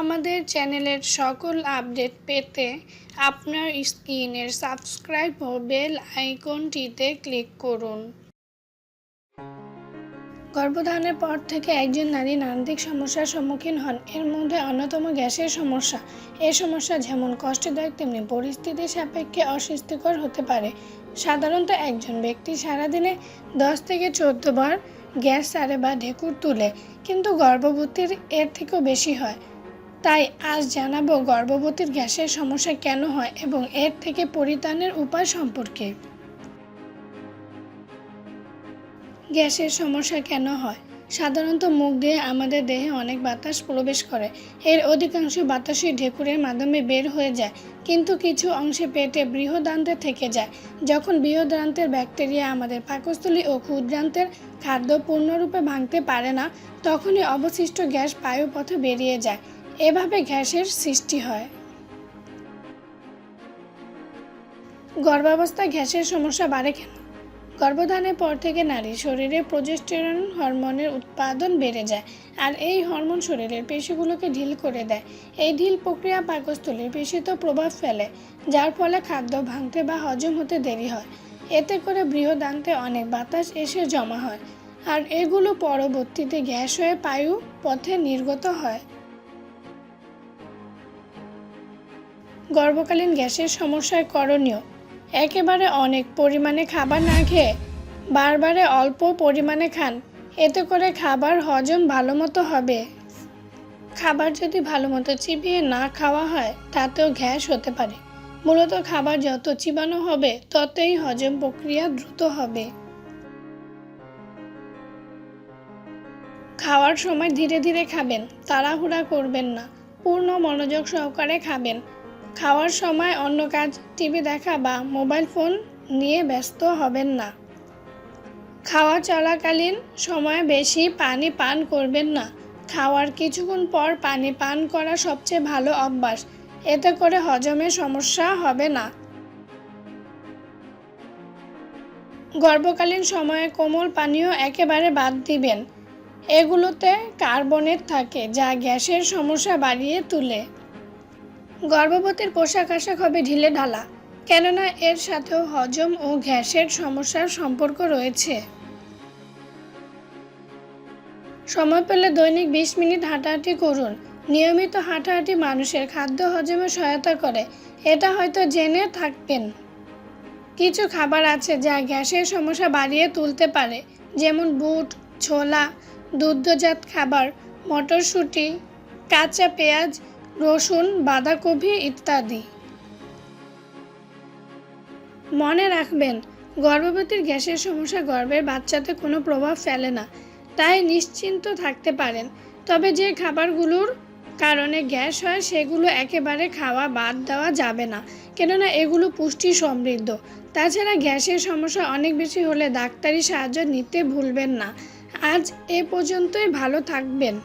আমাদের চ্যানেলের সকল আপডেট পেতে আপনার স্ক্রিনের সাবস্ক্রাইব ও বেল আইকনটিতে ক্লিক করুন। গর্ভধারণের পর থেকে একজন নারী নানাদিক সমস্যার সম্মুখীন হন। এর মধ্যে অন্যতম গ্যাসের সমস্যা। এ সমস্যা যেমন কষ্টদায়ক, তেমনি পরিস্থিতির সাপেক্ষে অস্বস্তিকর হতে পারে। সাধারণত একজন ব্যক্তি সারাদিনে দশ থেকে চোদ্দ বার গ্যাস সারে বা ঢেকুর তুলে, কিন্তু গর্ভবতীর এর থেকেও বেশি হয়। তাই আজ জানাব গর্ভবতীর গ্যাসের সমস্যা কেন হয় এবং এর থেকে পরিত্রাণের উপায় সম্পর্কে। গ্যাসের সমস্যা কেন হয়? সাধারণত মুখ দিয়ে আমাদের দেহে অনেক বাতাস প্রবেশ করে। এর অধিকাংশ বাতাসই ঢেকুরের মাধ্যমে বের হয়ে যায়, কিন্তু কিছু অংশে পেটে বৃহদান্তে থেকে যায়, যখন বৃহদান্তের ব্যাকটেরিয়া আমাদের পাকস্থলী ও ক্ষুদ্রান্তের খাদ্য পূর্ণরূপে ভাঙতে পারে না, তখনই অবশিষ্ট গ্যাস বায়ুপথে বেরিয়ে যায়। এভাবে গ্যাসের সৃষ্টি হয়। গর্ভাবস্থায় গ্যাসের সমস্যা বাড়ে কেন? গর্ভধারণের পর থেকে নারী শরীরে প্রজেস্টেরন হরমোনের উৎপাদন বেড়ে যায় আর এই হরমোন শরীরের পেশিগুলোকে ঢিল করে দেয়। এই ঢিল প্রক্রিয়া পাকস্থলীর পেশিতেও প্রভাব ফেলে, যার ফলে খাদ্য ভাঙতে বা হজম হতে দেরি হয়। এতে করে বৃহদান্তে অনেক বাতাস এসে জমা হয় আর এগুলো পরবর্তীতে গ্যাস হয়ে পায়ু পথে নির্গত হয়। গর্ভকালীন গ্যাসের সমস্যায় করণীয়। একেবারে অনেক পরিমাণে খাবার না খেয়ে বারবারে অল্প পরিমাণে খান। এতে করে খাবার হজম ভালো মতো হবে। খাবার যদি ভালো মতো চিবিয়ে না খাওয়া হয়, তাতেও গ্যাস হতে পারে। মূলত খাবার যত চিবানো হবে, ততই হজম প্রক্রিয়া দ্রুত হবে। খাওয়ার সময় ধীরে ধীরে খাবেন, তাড়াহুড়া করবেন না। পূর্ণ মনোযোগ সহকারে খাবেন। খাওয়ার সময় অন্য কাজ, টিভি দেখা বা মোবাইল ফোন নিয়ে ব্যস্ত হবেন না। খাওয়া চলাকালীন সময়ে বেশি পানি পান করবেন না। খাওয়ার কিছুক্ষণ পর পানি পান করা সবচেয়ে ভালো অভ্যাস। এতে করে হজমের সমস্যা হবে না। গর্ভকালীন সময়ে কোমল পানীয় একেবারে বাদ দিবেন। এগুলোতে কার্বনেট থাকে, যা গ্যাসের সমস্যা বাড়িয়ে তোলে। গর্ভবতীর পোশাক আশাক হবে ঢিলে ঢালা, কেননা এর সাথেও হজম ও গ্যাসের সমস্যার সম্পর্ক রয়েছে। সময় পেলে দৈনিক বিশ মিনিট হাঁটাহাঁটি করুন। নিয়মিত হাঁটাহাঁটি মানুষের খাদ্য হজমে সহায়তা করে, এটা হয়তো জেনে থাকবেন। কিছু খাবার আছে যা গ্যাসের সমস্যা বাড়িয়ে তুলতে পারে, যেমন বুট, ছোলা, দুগ্ধজাত খাবার, মটরশুঁটি, কাঁচা পেঁয়াজ রসুন, বাঁধাকপি ইত্যাদি। মনে রাখবেন, গর্ভবতীর গ্যাসের সমস্যা গর্ভের বাচ্চাতে কোনো প্রভাব ফেলে না। তাই নিশ্চিন্ত থাকতে পারেন। তবে যে খাবারগুলোর কারণে গ্যাস হয়, সেগুলো একেবারে খাওয়া বাদ দেওয়া যাবে না। কেননা এগুলো পুষ্টি সমৃদ্ধ। তাছাড়া গ্যাসের সমস্যা অনেক বেশি হলে ডাক্তারি সাহায্য নিতে ভুলবেন না। আজ এ পর্যন্তই, ভালো থাকবেন।